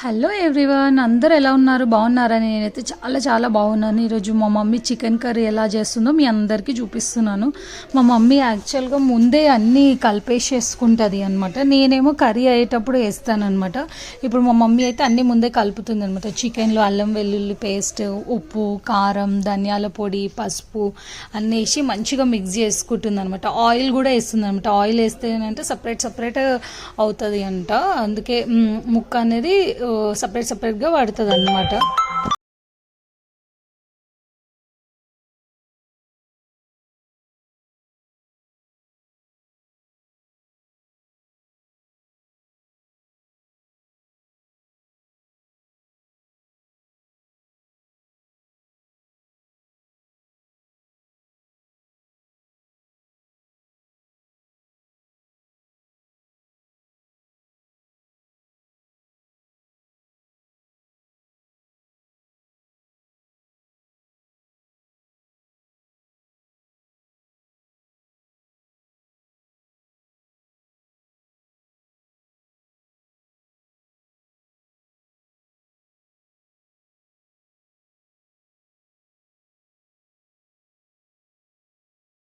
Hello everyone అందరూ ఎలా ఉన్నారు? బాగున్నారని నేనైతే చాలా చాలా బాగున్నాను. ఈరోజు మా మమ్మీ చికెన్ కర్రీ ఎలా చేస్తుందో మీ అందరికీ చూపిస్తున్నాను. మా మమ్మీ యాక్చువల్గా ముందే అన్నీ కలిపేసేసుకుంటుంది అనమాట నేనేమో కర్రీ అయ్యేటప్పుడు వేస్తానమాట ఇప్పుడు మా మమ్మీ అయితే అన్నీ ముందే కలుపుతుంది అనమాట చికెన్లో అల్లం వెల్లుల్లి పేస్ట్ ఉప్పు కారం ధనియాల పొడి పసుపు అన్నీ వేసి మంచిగా మిక్స్ చేసుకుంటుంది అనమాట ఆయిల్ కూడా వేస్తుంది అనమాట ఆయిల్ వేస్తే అంటే సపరేట్ సపరేట్ అవుతుంది అంట. అందుకే ముక్క అనేది సపరేట్ సపరేట్గా వాడుతుంది అనమాట